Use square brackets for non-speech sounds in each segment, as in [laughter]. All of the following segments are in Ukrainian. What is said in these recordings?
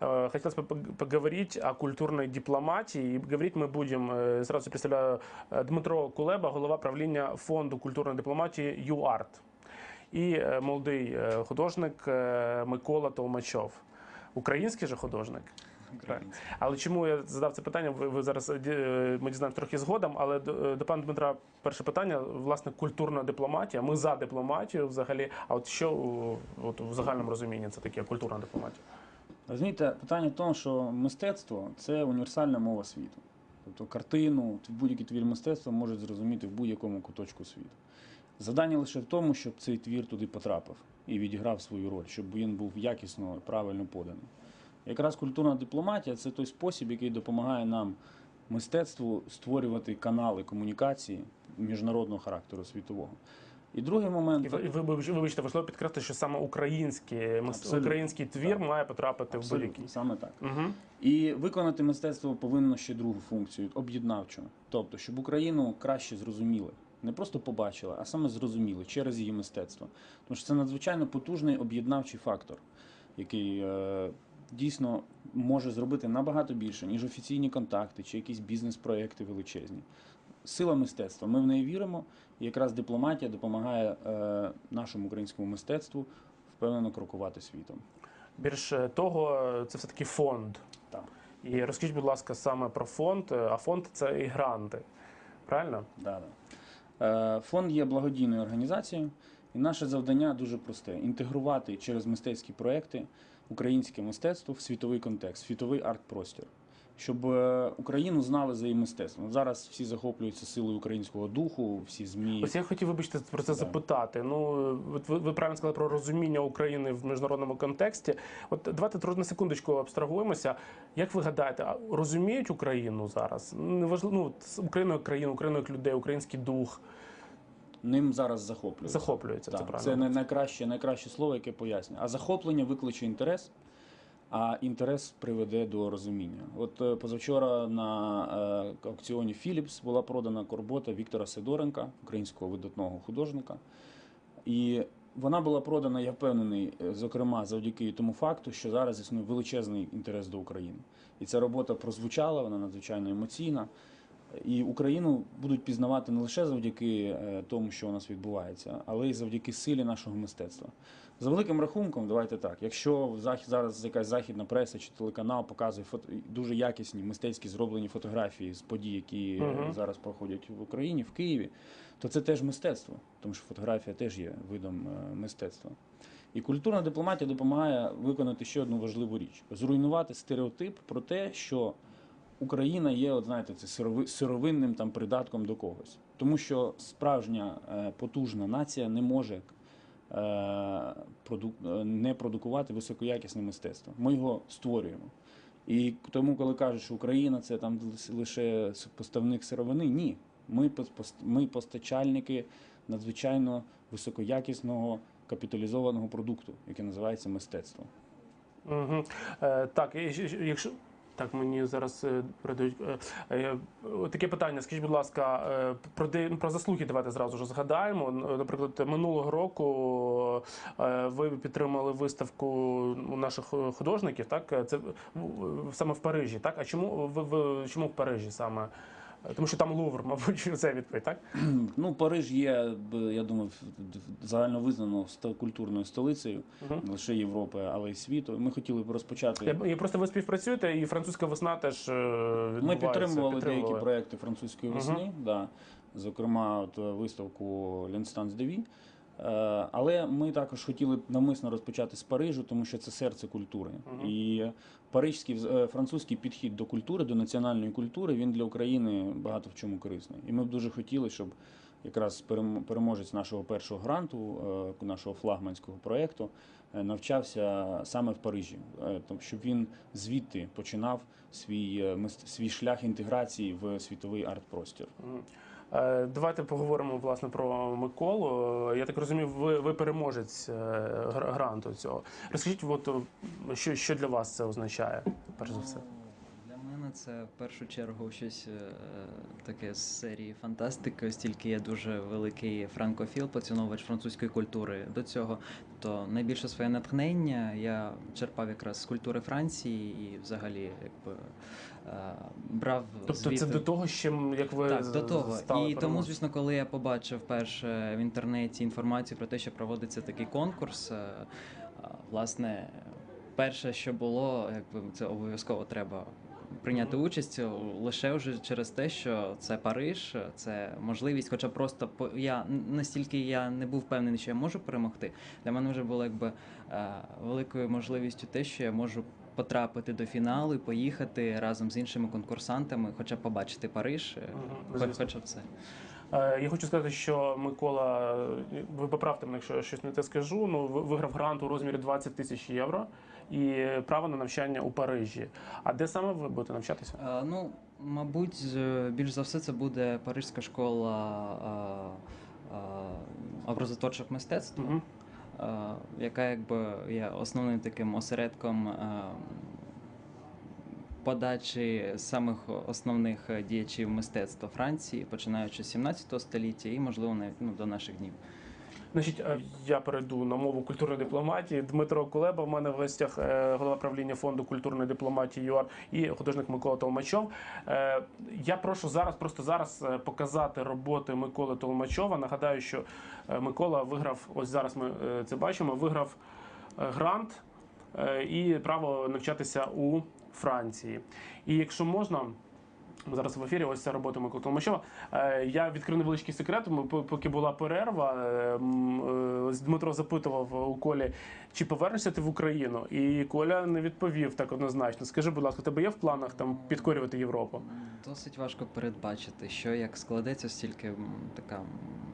э, хотелось бы пог- поговорить о культурной дипломатии. И говорить мы будем, э, сразу представляю, э, Дмитро Кулеба, голова правління фонду культурної дипломатії ЮАРТ. І е, молодий е, художник е, Микола Толмачов. Український же художник. Український. Але чому я задав це питання? Ви, ви зараз е, ді- ми дізнаємося трохи згодом. Але до, е, до пана Дмитра, перше питання: власне, культурна дипломатія. Ми за дипломатію взагалі. А от що у- от в загальному розумінні це таке культурна дипломатія? Розумієте, питання в тому, що мистецтво це універсальна мова світу. Тобто картину, будь-який твір мистецтва можуть зрозуміти в будь-якому куточку світу. Завдання лише в тому, щоб цей твір туди потрапив і відіграв свою роль, щоб він був якісно і правильно поданий. Якраз культурна дипломатія це той спосіб, який допомагає нам мистецтву створювати канали комунікації міжнародного характеру світового. І другий момент І ви, ви вибачте, важливо підкреслити, що саме український, мис- український твір має потрапити в абсолютно будь-який. саме так. Угу. І виконати мистецтво повинно ще другу функцію об'єднавчу. Тобто, щоб Україну краще зрозуміли. Не просто побачили, а саме зрозуміли через її мистецтво. Тому що це надзвичайно потужний об'єднавчий фактор, який е, дійсно може зробити набагато більше, ніж офіційні контакти чи якісь бізнес-проекти величезні. Сила мистецтва. Ми в неї віримо, і якраз дипломатія допомагає е, нашому українському мистецтву впевнено крокувати світом. Більше того, це все таки фонд. Так. І розкажіть, будь ласка, саме про фонд. А фонд це і гранти. Правильно? Да, да. Е, Фонд є благодійною організацією, і наше завдання дуже просте: інтегрувати через мистецькі проекти українське мистецтво в світовий контекст, світовий арт-простір. Щоб е, Україну знали за її мистецтвом. Зараз всі захоплюються силою українського духу, всі змі. Ось я хотів вибачте про це запитати. Ну от ви, ви правильно сказали про розуміння України в міжнародному контексті. От давайте трохи на секундочку абстрагуємося. Як ви гадаєте, розуміють Україну зараз? Неважливо, ну як країну, Україну як людей, український дух Ним зараз захоплюються. захоплюється. Це правильно. це най- найкраще, найкраще слово, яке пояснює. А захоплення викличе інтерес, а інтерес приведе до розуміння. От е, позавчора на е, аукціоні Philips була продана корбота Віктора Сидоренка, українського видатного художника. І вона була продана, я впевнений, е, зокрема завдяки тому факту, що зараз існує величезний інтерес до України. І ця робота прозвучала, вона надзвичайно емоційна. І Україну будуть пізнавати не лише завдяки е, тому, що у нас відбувається, але й завдяки силі нашого мистецтва. За великим рахунком, давайте так. Якщо зараз якась західна преса чи телеканал показує фото дуже якісні мистецькі зроблені фотографії з подій, які Мгм. зараз проходять в Україні, в Києві, то це теж мистецтво, тому що фотографія теж є видом е, мистецтва. І культурна дипломатія допомагає виконати ще одну важливу річ: зруйнувати стереотип про те, що Україна є, от знаєте, це сировинним там придатком до когось. Тому що справжня е, потужна нація не може е, е, не продукувати високоякісне мистецтво. Ми його створюємо. І тому, коли кажуть, що Україна це там лише поставник сировини, ні. Ми, ми постачальники надзвичайно високоякісного капіталізованого продукту, який називається мистецтво. Угу. Е, так, якщо. Так, мені зараз е, передають е, е, таке питання. Скажіть, будь ласка, про де про заслуги давайте зразу ж згадаємо. Наприклад, минулого року ви підтримали виставку наших художників. Так, це саме в Парижі. Так, а чому ви чому в Парижі саме? Е, Тому що там Лувр, [laughs] мабуть, це відповідь, так? [clears throat] Ну, Париж є, я думаю, загально визнано культурною столицею угу. не лише Європи, але й світу. Ми хотіли б розпочати. Я, я просто ви співпрацюєте, і французька весна теж відбувається. Ми підтримували, підтримували деякі проекти французької весни, весни, да. зокрема, от, е, виставку Лінстанс Деві. Е, Але ми також хотіли навмисно розпочати з Парижу, тому що це серце культури. Мгм. І парижський е, французький підхід до культури, до національної культури, він для України багато в чому корисний. І ми б дуже хотіли, щоб якраз переможець нашого першого гранту, е, нашого флагманського проєкту, е, навчався саме в Парижі, е, щоб він звідти починав свій, е, свій шлях інтеграції в світовий арт-простір. Е, Давайте поговоримо власне про Миколу. Е, Я так розумію, ви, ви переможець е, гранту цього. Розкажіть, от, е, що, що для вас це означає, перш за все? Мене це в першу чергу щось е, таке з серії фантастики, оскільки я дуже великий франкофіл, поціновувач французької культури. До цього то найбільше своє натхнення я черпав якраз з культури Франції і взагалі якби е, брав Тобто це до того, ще м, як ви так, до того. стали І тому, звісно, коли я побачив перше в інтернеті інформацію про те, що проводиться такий конкурс, е, власне, перше, що було, якби це обов'язково треба. Прийняти участь е, лише вже через те, що це Париж, це можливість, хоча просто я настільки я не був впевнений, що я можу перемогти. Для мене вже було якби е, великою можливістю те, що я можу потрапити до фіналу і поїхати разом з іншими конкурсантами, хоча б побачити Париж, ага, хоч- хоча б це. Е, Я хочу сказати, що Микола, ви поправте мене, якщо я щось не те скажу. Ну виграв грант у розмірі 20 тисяч євро і право на навчання у Парижі. А де саме ви будете навчатися? Е, Ну, мабуть, більш за все, це буде Парижська школа е, образотворчих мистецтв, Угу. яка якби є основним таким осередком е, подачі самих основних е, діячів мистецтва Франції, починаючи з 17 століття і, можливо, навіть ну, до наших днів. Значить, е, я перейду на мову культурної дипломатії. Дмитро Кулеба в мене в гостях е, голова правління фонду культурної дипломатії ЮАР і художник Микола Толмачов. Я прошу зараз, просто зараз показати роботи Миколи Толмачова. Нагадаю, що Микола виграв, ось зараз ми це бачимо, виграв грант і право навчатися у Франції. І якщо можна. Ми зараз в ефірі, ось ця робота Миколи Толмачова. Е, Я відкрив невеличкий секрет. Ми поки була перерва, е, е, Дмитро запитував у Колі, чи повернешся ти в Україну? І Коля не відповів так однозначно. Скажи, будь ласка, тебе є в планах там підкорювати Європу? Досить важко передбачити, що як складеться, стільки така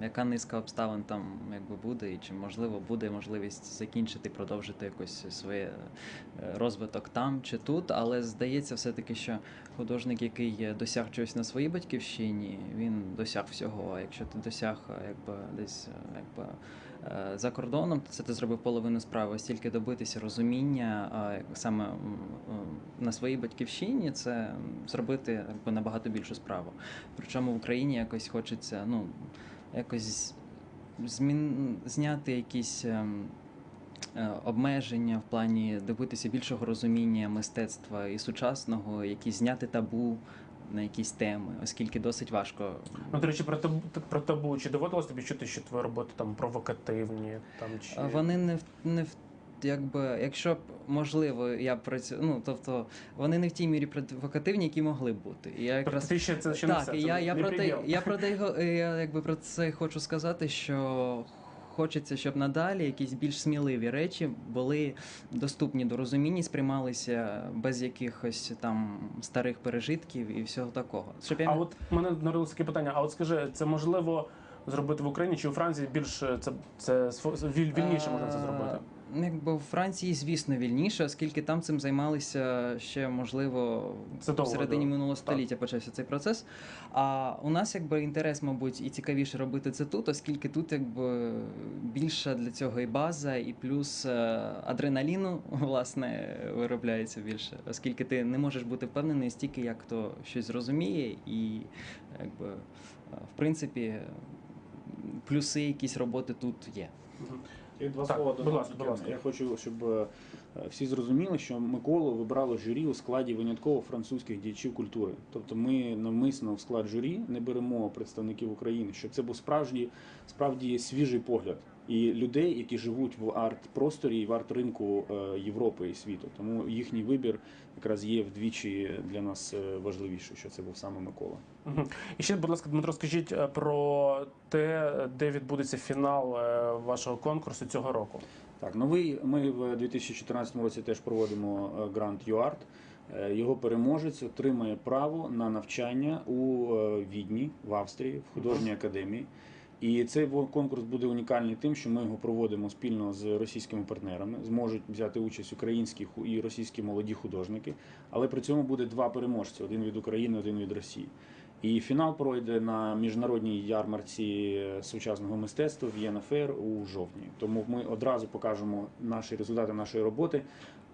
яка низка обставин там якби буде, і чи можливо буде можливість закінчити, продовжити якось своє е, розвиток там чи тут. Але здається, все-таки, що художник, який досяг чогось на своїй батьківщині, він досяг всього. А якщо ти досяг е, якби десь е, якби. Е, За кордоном це ти зробив половину справи, ось добитися розуміння саме на своїй батьківщині, це зробити набагато більшу справу. Причому в Україні якось хочеться ну, якось змін... зняти якісь ем, е, обмеження в плані добитися більшого розуміння мистецтва і сучасного, якісь зняти табу на якісь теми, оскільки досить важко. Ну, до речі, про табу, про табу. Чи доводилось тобі чути, що твої роботи там провокативні? Там, чи... Вони не в не в якби, якщо б можливо, я працюю, ну тобто вони не в тій мірі провокативні, які могли б бути. І я якраз ти ще це ще не все. я, я не про те, я про те, я якби про це хочу сказати, що хочеться, щоб надалі якісь більш сміливі речі були доступні до розуміння, сприймалися без якихось там старих пережитків і всього такого. Щоб я А от мене народилось таке питання: а от скажи, це можливо зробити в Україні чи у Франції більш це, це сфо- віль- вільніше можна це зробити? Ну, Якби в Франції, звісно, вільніше, оскільки там цим займалися ще, можливо, Це в довго, середині да. минулого століття почався цей процес. А у нас якби інтерес, мабуть, і цікавіше робити це тут, оскільки тут якби більша для цього і база, і плюс е, адреналіну, [laughs] власне, виробляється більше, оскільки ти не можеш бути впевнений стільки, як хто щось зрозуміє, і якби е, в принципі плюси якісь роботи тут є. Мгм. І два Так, слова будь ласка, будь ласка. Я хочу, щоб е, всі зрозуміли, що Миколу вибрало журі у складі винятково французьких діячів культури. Тобто ми навмисно в склад журі не беремо представників України, щоб це був справді, справді свіжий погляд і людей, які живуть в арт-просторі і в арт-ринку е, Європи і світу. Тому їхній вибір якраз є вдвічі для нас е, важливіше, що це був саме Микола. І ще, будь ласка, Дмитро, скажіть е, про те, де відбудеться фінал вашого конкурсу цього року. Так, новий ми в 2014 році теж проводимо грант ЮАРТ. Його переможець отримає право на навчання у Відні в Австрії в художній академії. І цей конкурс буде унікальний тим, що ми його проводимо спільно з російськими партнерами. Зможуть взяти участь українські і російські молоді художники, але при цьому буде два переможці: один від України, один від Росії. І фінал пройде на міжнародній ярмарці е, сучасного мистецтва в ЄНФР у жовтні. Тому ми одразу покажемо наші результати нашої роботи.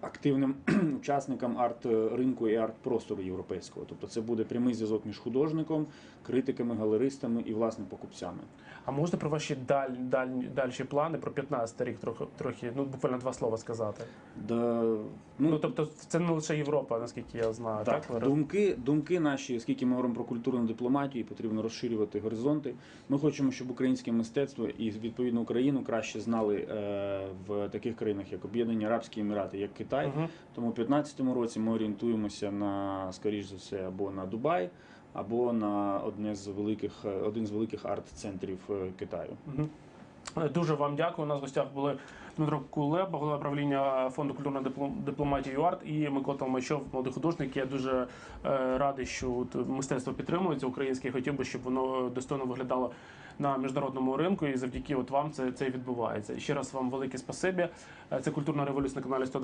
Активним [clears throat] учасникам арт-ринку і арт-простору європейського. Тобто це буде прямий зв'язок між художником, критиками, галеристами і власне покупцями. А можна про ваші даль, даль, дальші плани про 15 рік трохи, трохи, ну буквально два слова сказати. Да, Ну, ну, тобто, це не лише Європа, наскільки я знаю. Так, Так, думки, думки наші, оскільки ми говоримо про культурну дипломатію, потрібно розширювати горизонти. Ми хочемо, щоб українське мистецтво і відповідно Україну краще знали е, в таких країнах, як Об'єднані Арабські Емірати, як Китай. Мгм. Тому в 2015 році ми орієнтуємося на, скоріш за все, або на Дубай, або на одне з великих, один з великих арт-центрів е, Китаю. Е, Дуже вам дякую. У нас в гостях були Дмитро Кулеба, голова правління фонду культурної дипломатії ЮАРТ і Микола Толмачов, молодий художник. Я дуже е, радий, що мистецтво підтримується українське. Хотів би, щоб воно достойно виглядало на міжнародному ринку. І завдяки от вам це, це відбувається. Ще раз вам велике спасибі. Це культурна революція на каналі 102.